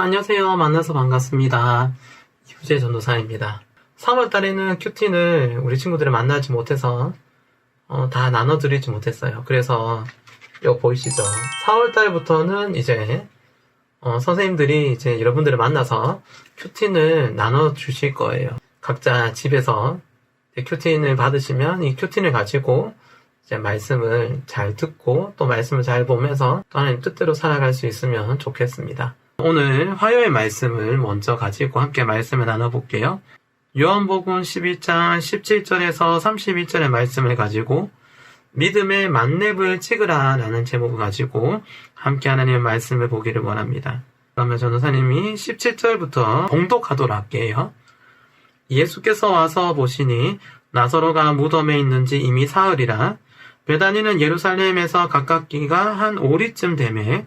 여러분 안녕하세요. 만나서 반갑습니다. 이부재 전도사입니다. 3월 달에는 큐틴을 우리 친구들을 만나지 못해서 어, 다 나눠드리지 못했어요. 그래서 이거 보이시죠? 4월 달부터는 이제 어, 선생님들이 이제 여러분들을 만나서 큐틴을 나눠주실 거예요. 각자 집에서 큐틴을 받으시면 이 큐틴을 가지고 이제 말씀을 잘 듣고 또 말씀을 잘 보면서 또 하나님 뜻대로 살아갈 수 있으면 좋겠습니다. 오늘 화요일 말씀을 먼저 가지고 함께 말씀을 나눠볼게요. 요한복음 11장 17절에서 31절의 말씀을 가지고 믿음의 만렙을 찍으라 라는 제목을 가지고 함께 하나님의 말씀을 보기를 원합니다. 그러면 전도사님이 17절부터 봉독하도록 할게요. 예수께서 와서 보시니 나사로가 무덤에 있는지 이미 사흘이라 베다니는 예루살렘에서 가깝기가 한 오리쯤 되매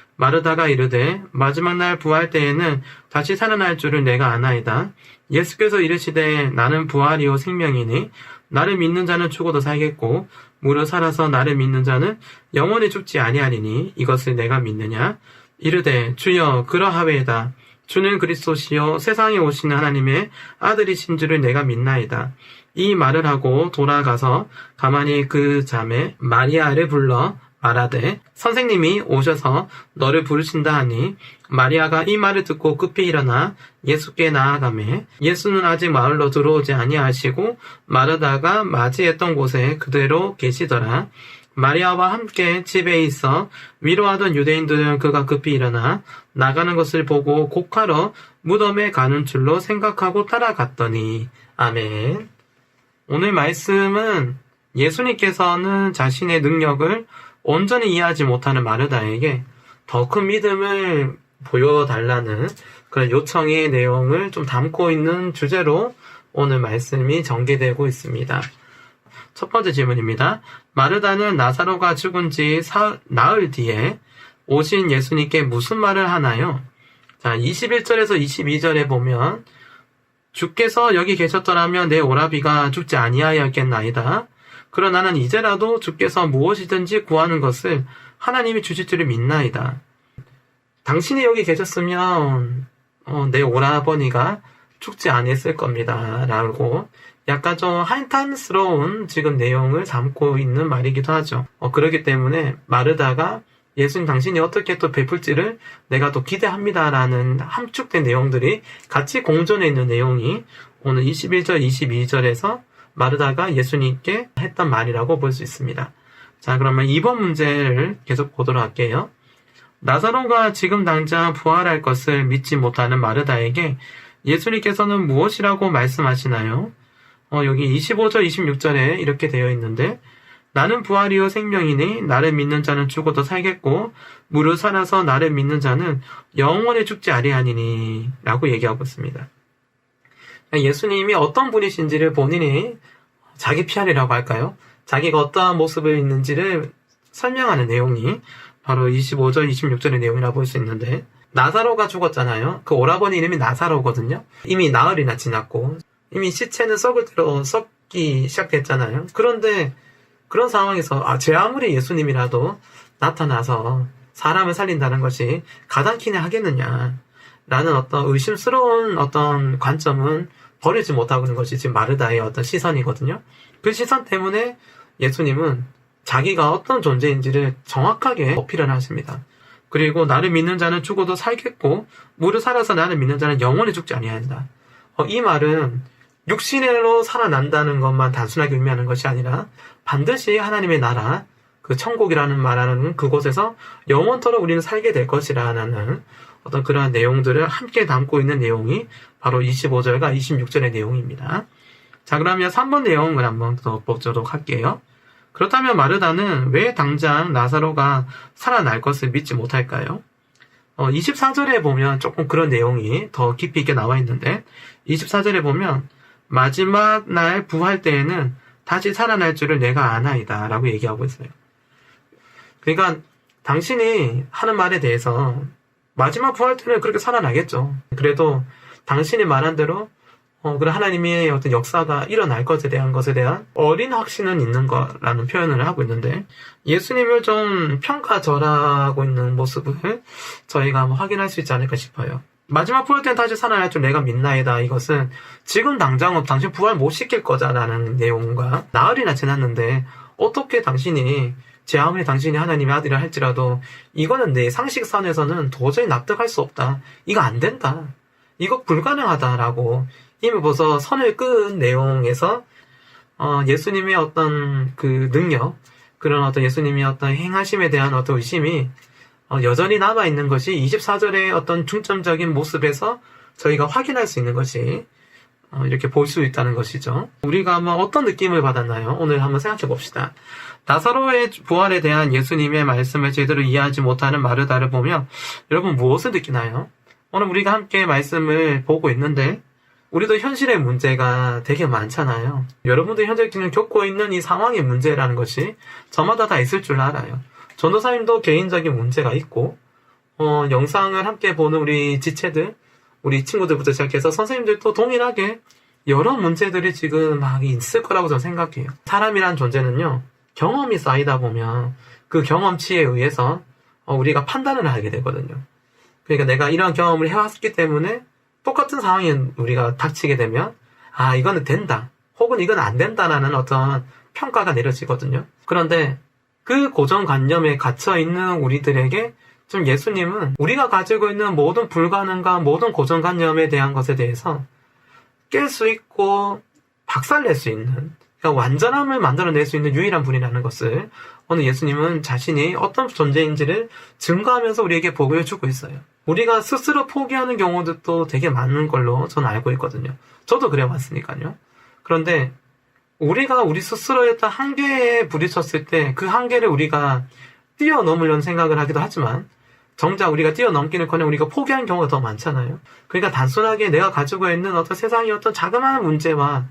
마르다가 이르되 마지막 날 부활 때에는 다시 살아날 줄을 내가 아나이다. 예수께서 이르시되 나는 부활이요 생명이니 나를 믿는 자는 죽어도 살겠고 무려 살아서 나를 믿는 자는 영원히 죽지 아니하리니 이것을 내가 믿느냐 이르되 주여 그러하외다 주는 그리스도시요 세상에 오시는 하나님의 아들이신 줄을 내가 믿나이다. 이 말을 하고 돌아가서 가만히 그 자매 마리아를 불러 말하되 선생님이 오셔서 너를 부르신다 하니 마리아가 이 말을 듣고 급히 일어나 예수께 나아가매 예수는 아직 마을로 들어오지 아니하시고 마르다가 맞이했던 곳에 그대로 계시더라. 마리아와 함께 집에 있어 위로하던 유대인들은 그가 급히 일어나 나가는 것을 보고 곡하러 무덤에 가는 줄로 생각하고 따라갔더니 아멘. 오늘 말씀은 예수님께서는 자신의 능력을 온전히 이해하지 못하는 마르다에게 더 큰 믿음을 보여달라는 그런 요청의 내용을 좀 담고 있는 주제로 오늘 말씀이 전개되고 있습니다. 첫 번째 질문입니다. 마르다는 나사로가 죽은 지 사, 나흘 뒤에 오신 예수님께 무슨 말을 하나요? 자, 21절에서 22절에 보면 주께서 여기 계셨더라면 내 오라비가 죽지 아니하였겠나이다. 그러나 나는 이제라도 주께서 무엇이든지 구하는 것을 하나님이 주실 줄을 믿나이다. 당신이 여기 계셨으면 어, 내 오라버니가 죽지 않았을 겁니다. 라고 약간 좀 한탄스러운 지금 내용을 담고 있는 말이기도 하죠. 어, 그렇기 때문에 마르다가 예수님 당신이 어떻게 또 베풀지를 내가 또 기대합니다라는 함축된 내용들이 같이 공존해 있는 내용이 오늘 21절, 22절에서 마르다가 예수님께 했던 말이라고 볼 수 있습니다. 자, 그러면 이번 문제를 계속 보도록 할게요. 나사로가 지금 당장 부활할 것을 믿지 못하는 마르다에게 예수님께서는 무엇이라고 말씀하시나요? 어, 여기 25절, 26절에 이렇게 되어 있는데, 나는 부활이요 생명이니 나를 믿는 자는 죽어도 살겠고 무릇 살아서 나를 믿는 자는 영원히 죽지 아니하니니 라고 얘기하고 있습니다. 예수님이 어떤 분이신지를 본인이 자기 피알이라고 할까요? 자기가 어떠한 모습을 있는지를 설명하는 내용이 바로 25절, 26절의 내용이라고 볼 수 있는데 나사로가 죽었잖아요. 그 오라버니 이름이 나사로거든요. 이미 나흘이나 지났고 이미 시체는 썩을 대로 썩기 시작됐잖아요. 그런데 그런 상황에서 아, 제 아무리 예수님이라도 나타나서 사람을 살린다는 것이 가당키네 하겠느냐 라는 어떤 의심스러운 어떤 관점은 버리지 못하고 있는 것이 지금 마르다의 어떤 시선이거든요. 그 시선 때문에 예수님은 자기가 어떤 존재인지를 정확하게 어필을 하십니다. 그리고 나를 믿는 자는 죽어도 살겠고 무릇 살아서 나를 믿는 자는 영원히 죽지 아니한다. 어, 이 말은 육신으로 살아난다는 것만 단순하게 의미하는 것이 아니라 반드시 하나님의 나라, 그 천국이라는 말하는 그곳에서 영원토록 우리는 살게 될 것이라는 어떤 그러한 내용들을 함께 담고 있는 내용이 바로 25절과 26절의 내용입니다. 자, 그러면 3번 내용을 한번 더 보도록 할게요. 그렇다면 마르다는 왜 당장 나사로가 살아날 것을 믿지 못할까요? 24절에 보면 조금 그런 내용이 더 깊이 있게 나와 있는데 24절에 보면 마지막 날 부활 때에는 다시 살아날 줄을 내가 아나이다 라고 얘기하고 있어요. 그러니까 당신이 하는 말에 대해서 마지막 부활 때는 그렇게 살아나겠죠. 그래도 당신이 말한 대로 어, 그런 하나님의 어떤 역사가 일어날 것에 대한 것에 대한 어린 확신은 있는 거라는 표현을 하고 있는데 예수님을 좀 평가절하고 있는 모습을 저희가 한번 확인할 수 있지 않을까 싶어요. 마지막 부활 때는 다시 살아날 줄 내가 믿나이다. 이것은 지금 당장은 당신 부활 못 시킬 거자라는 내용과 나흘이나 지났는데 어떻게 당신이 제 아무리 당신이 하나님의 아들이라 할지라도 이거는 내 상식선에서는 도저히 납득할 수 없다. 이거 안 된다. 이거 불가능하다라고 이미 벌써 선을 끄은 내용에서 어, 예수님의 어떤 그 능력 그런 어떤 예수님의 어떤 행하심에 대한 어떤 의심이 어, 여전히 남아 있는 것이 24절의 어떤 중점적인 모습에서 저희가 확인할 수 있는 것이 어, 이렇게 볼 수 있다는 것이죠. 우리가 아마 어떤 느낌을 받았나요? 오늘 한번 생각해 봅시다. 나사로의 부활에 대한 예수님의 말씀을 제대로 이해하지 못하는 마르다를 보며 여러분 무엇을 느끼나요? 오늘 우리가 함께 말씀을 보고 있는데 우리도 현실의 문제가 되게 많잖아요. 여러분도 현재 지금 겪고 있는 이 상황의 문제라는 것이 저마다 다 있을 줄 알아요. 전도사님도 개인적인 문제가 있고 어, 영상을 함께 보는 우리 지체들, 우리 친구들부터 시작해서 선생님들도 동일하게 여러 문제들이 지금 막 있을 거라고 저는 생각해요. 사람이란 존재는요, 경험이 쌓이다 보면 그 경험치에 의해서 어, 우리가 판단을 하게 되거든요. 그러니까 내가 이런 경험을 해왔기 때문에 똑같은 상황에 우리가 닥치게 되면 아 이거는 된다 혹은 이건 안 된다라는 어떤 평가가 내려지거든요. 그런데 그 고정관념에 갇혀 있는 우리들에게 좀 예수님은 우리가 가지고 있는 모든 불가능과 모든 고정관념에 대한 것에 대해서 깰 수 있고 박살낼 수 있는 그러니까 완전함을 만들어낼 수 있는 유일한 분이라는 것을 오늘 예수님은 자신이 어떤 존재인지를 증거하면서 우리에게 보여주고 있어요. 우리가 스스로 포기하는 경우도 되게 많은 걸로 저는 알고 있거든요. 저도 그래 왔으니까요. 그런데 우리가 우리 스스로의 한계에 부딪혔을 때 그 한계를 우리가 뛰어넘으려는 생각을 하기도 하지만 정작 우리가 뛰어넘기는커녕 우리가 포기한 경우가 더 많잖아요. 그러니까 단순하게 내가 가지고 있는 어떤 세상의 어떤 자그마한 문제와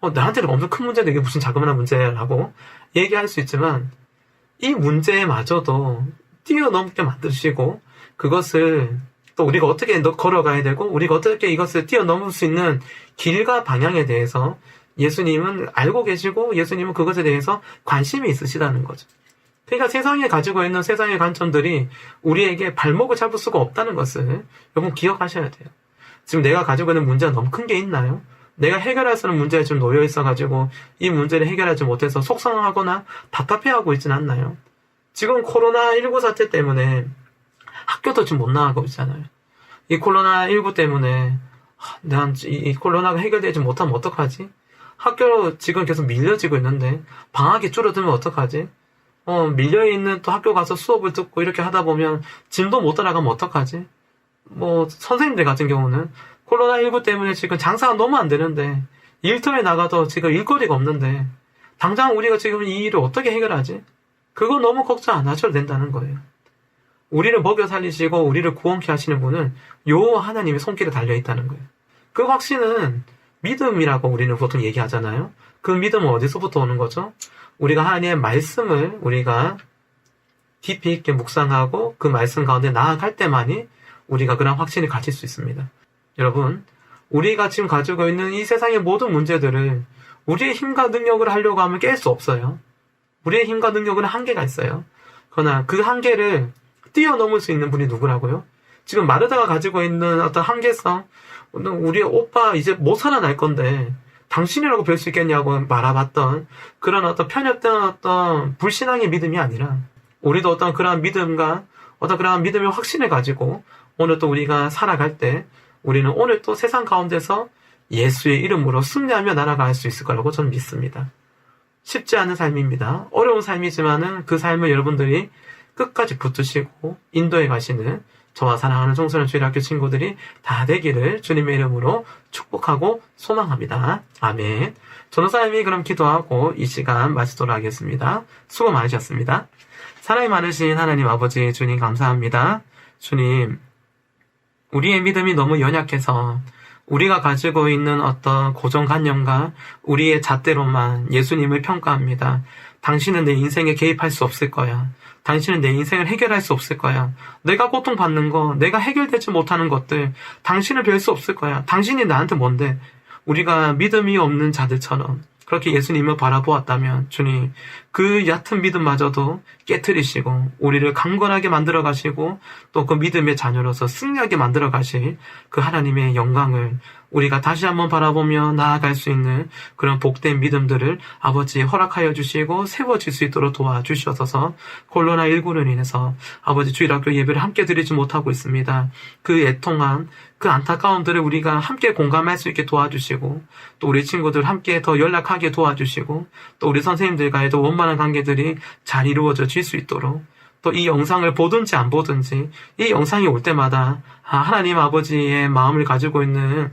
어, 나한테는 엄청 큰 문제인데 이게 무슨 자그마한 문제라고 얘기할 수 있지만 이 문제마저도 뛰어넘게 만드시고 그것을 또 우리가 어떻게 걸어가야 되고 우리가 어떻게 이것을 뛰어넘을 수 있는 길과 방향에 대해서 예수님은 알고 계시고 예수님은 그것에 대해서 관심이 있으시다는 거죠. 그러니까 세상에 가지고 있는 세상의 관점들이 우리에게 발목을 잡을 수가 없다는 것을 여러분 기억하셔야 돼요. 지금 내가 가지고 있는 문제가 너무 큰 게 있나요? 내가 해결할 수 있는 문제에 좀 놓여 있어가지고 이 문제를 해결하지 못해서 속상하거나 답답해하고 있지는 않나요? 지금 코로나19 사태 때문에 학교도 지금 못 나가고 있잖아요. 이 코로나19 때문에 난이 코로나가 해결되지 못하면 어떡하지? 학교 지금 계속 밀려지고 있는데 방학이 줄어들면 어떡하지? 어, 밀려있는 또 학교 가서 수업을 듣고 이렇게 하다 보면 짐도 못 따라가면 어떡하지? 뭐, 선생님들 같은 경우는 코로나19 때문에 지금 장사가 너무 안 되는데, 일터에 나가도 지금 일거리가 없는데, 당장 우리가 지금 이 일을 어떻게 해결하지? 그거 너무 걱정 안 하셔도 된다는 거예요. 우리를 먹여 살리시고 우리를 구원케 하시는 분은 요 하나님의 손길에 달려 있다는 거예요. 그 확신은 믿음이라고 우리는 보통 얘기하잖아요. 그 믿음은 어디서부터 오는 거죠? 우리가 하나님의 말씀을 우리가 깊이 있게 묵상하고 그 말씀 가운데 나아갈 때만이 우리가 그런 확신을 가질 수 있습니다. 여러분, 우리가 지금 가지고 있는 이 세상의 모든 문제들을 우리의 힘과 능력을 하려고 하면 깰 수 없어요. 우리의 힘과 능력은 한계가 있어요. 그러나 그 한계를 뛰어넘을 수 있는 분이 누구라고요? 지금 마르다가 가지고 있는 어떤 한계성, 우리 오빠 이제 못 살아날 건데, 당신이라고 별수 있겠냐고 말아봤던 그런 어떤 편협된 어떤 불신앙의 믿음이 아니라, 우리도 어떤 그러한 믿음과 어떤 그러한 믿음의 확신을 가지고 오늘 또 우리가 살아갈 때, 우리는 오늘 또 세상 가운데서 예수의 이름으로 승리하며 날아갈 수 있을 거라고 저는 믿습니다. 쉽지 않은 삶입니다. 어려운 삶이지만은 그 삶을 여러분들이 끝까지 붙드시고 인도에 가시는 저와 사랑하는 청소년 주일 학교 친구들이 다 되기를 주님의 이름으로 축복하고 소망합니다. 아멘. 전도사님이 그럼 기도하고 이 시간 마치도록 하겠습니다. 수고 많으셨습니다. 사랑이 많으신 하나님 아버지 주님 감사합니다. 주님, 우리의 믿음이 너무 연약해서 우리가 가지고 있는 어떤 고정관념과 우리의 잣대로만 예수님을 평가합니다. 당신은 내 인생에 개입할 수 없을 거야. 당신은 내 인생을 해결할 수 없을 거야. 내가 고통받는 거, 내가 해결되지 못하는 것들, 당신을 뵐 수 없을 거야. 당신이 나한테 뭔데? 우리가 믿음이 없는 자들처럼 그렇게 예수님을 바라보았다면 주님 그 얕은 믿음마저도 깨뜨리시고 우리를 강건하게 만들어 가시고 또 그 믿음의 자녀로서 승리하게 만들어 가실 그 하나님의 영광을 우리가 다시 한번 바라보며 나아갈 수 있는 그런 복된 믿음들을 아버지 허락하여 주시고 세워질 수 있도록 도와주시옵소서 코로나19로 인해서 아버지 주일학교 예배를 함께 드리지 못하고 있습니다. 그 애통한 그 안타까움들을 우리가 함께 공감할 수 있게 도와주시고 또 우리 친구들 함께 더 연락하게 도와주시고 또 우리 선생님들과의 더 원만 한 관계들이 잘 이루어져 질수 있도록 또 이 영상을 보든지 안 보든지 이 영상이 올 때마다 아, 하나님 아버지의 마음을 가지고 있는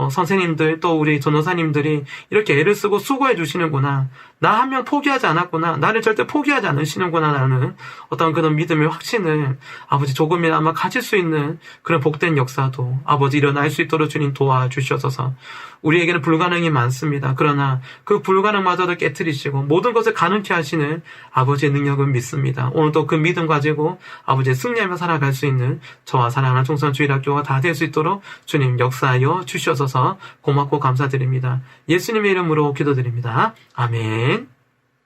어, 선생님들 또 우리 전도사님들이 이렇게 애를 쓰고 수고해 주시는구나. 나 한 명 포기하지 않았구나. 나를 절대 포기하지 않으시는구나. 라는 어떤 그런 믿음의 확신을 아버지 조금이나마 가질 수 있는 그런 복된 역사도 아버지 일어날 수 있도록 주님 도와주셔서 우리에게는 불가능이 많습니다. 그러나 그 불가능마저도 깨뜨리시고 모든 것을 가능케 하시는 아버지의 능력을 믿습니다. 오늘도 그 믿음 가지고 아버지의 승리하며 살아갈 수 있는 저와 사랑하는 총선주일학교가 다 될 수 있도록 주님 역사하여 주셔서 고맙고 감사드립니다. 예수님의 이름으로 기도드립니다. 아멘.